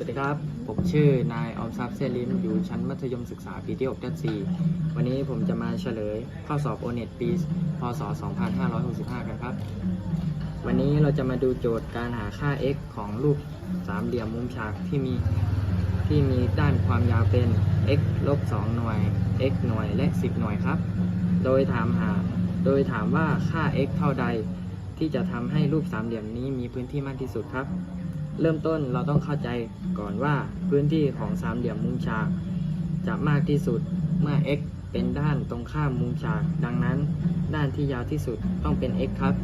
สวัสดีครับ ผมชื่อนายออมทรัพย์เซลิมอยู่ชั้นมัธยมศึกษาปีที่6ทับ4วันนี้ผมจะมาเฉลยข้อสอบโอเน็ตปี พศ 2565 กันครับ วันนี้เราจะมาดูโจทย์การหาค่า x ของรูปสามเหลี่ยมมุมฉากที่มีที่มีด้านความยาวเป็น x ลบ2หน่วย x หน่วยและ 10 หน่วยครับ โดยถามหา โดยถามว่าค่า x เท่าใดที่จะทำให้รูปสามเหลี่ยมนี้มีพื้นที่มากที่สุดครับ เริ่มต้นเราต้องเข้าใจก่อนว่าพื้นที่ของสามเหลี่ยมมุมฉาก จะมากที่สุดเมื่อ x เป็นด้านตรงข้ามมุมฉาก ดังนั้น ด้านที่ยาวที่สุดต้องเป็น x ครับ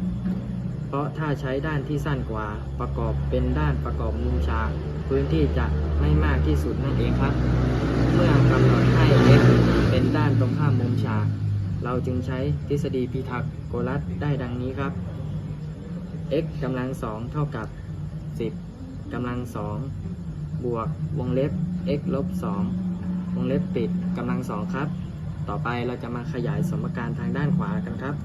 เพราะถ้าใช้ด้านที่สั้นกว่าประกอบเป็นด้านประกอบมุมฉาก พื้นที่จะไม่มากที่สุดนั่นเองครับ เมื่อกำหนดให้ x เป็นด้านตรงข้ามมุมฉาก เราจึงใช้ทฤษฎีพีทาโกรัสได้ดังนี้ครับ x กำลังสองเท่ากับ 10 กำลังสองบวกวงเล็บ x ลบ2วงเล็บปิดกำลังสองครับ ต่อไปเราจะมาขยายสมการทางด้านขวากันครับ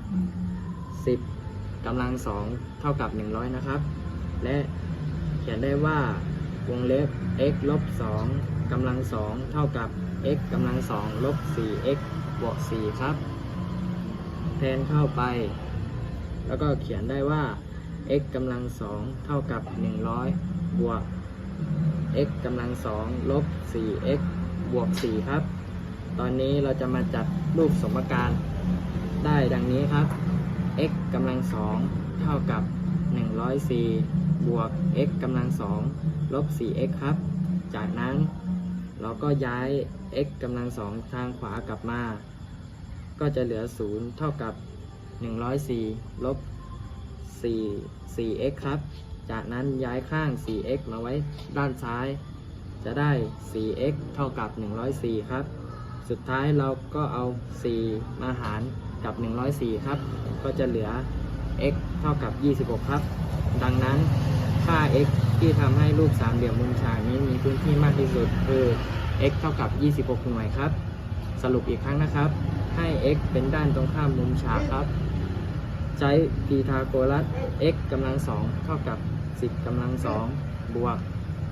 10กำลังสองเท่ากับ 100 นะครับ และเขียนได้ว่าวงเล็บ x ลบ2กำลังสองเท่ากับ x กำลังสองลบ 4x บวก 4 ครับ แทนเข้าไป แล้วก็เขียนได้ว่า x กำลังสองเท่ากับ 100 บวก x กำลังสองลบ 4x บวก 4 ครับ ตอนนี้เราจะมาจัดรูปสมการได้ดังนี้ครับ x กำลังสองเท่ากับ 104 บวก x กำลังสองลบ 4x ครับ จากนั้นเราก็ย้าย x กำลังสองทางขวากลับมา ก็จะเหลือ 0 เท่ากับ 104 ลบ 4 4x ครับ จากนั้นย้ายข้าง 4x มาไว้ด้านซ้าย จะได้ 4x เท่ากับ 104 ครับ สุดท้ายเราก็เอา 4 มาหารกับ 104 ครับ ก็จะเหลือ x เท่ากับ 26 ครับ ดังนั้นค่า x ที่ทำให้รูปสามเหลี่ยมมุมฉากนี้มีพื้นที่มากที่สุดคือ x เท่ากับ 26 หน่วยครับ สรุปอีกครั้งนะครับ ให้ x เป็นด้านตรงข้ามมุมฉากครับ ใช้พีทาโกรัส x กำลังสองเท่ากับ 10กำลังสองบวก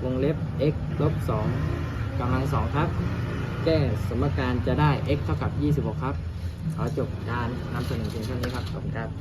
วงเล็บ x ลบ2กำลังสองครับ แก้สมการจะได้ x เท่ากับ 26 ครับ ขอจบการนำเสนอเพียงเท่านี้ครับ ขอบคุณครับ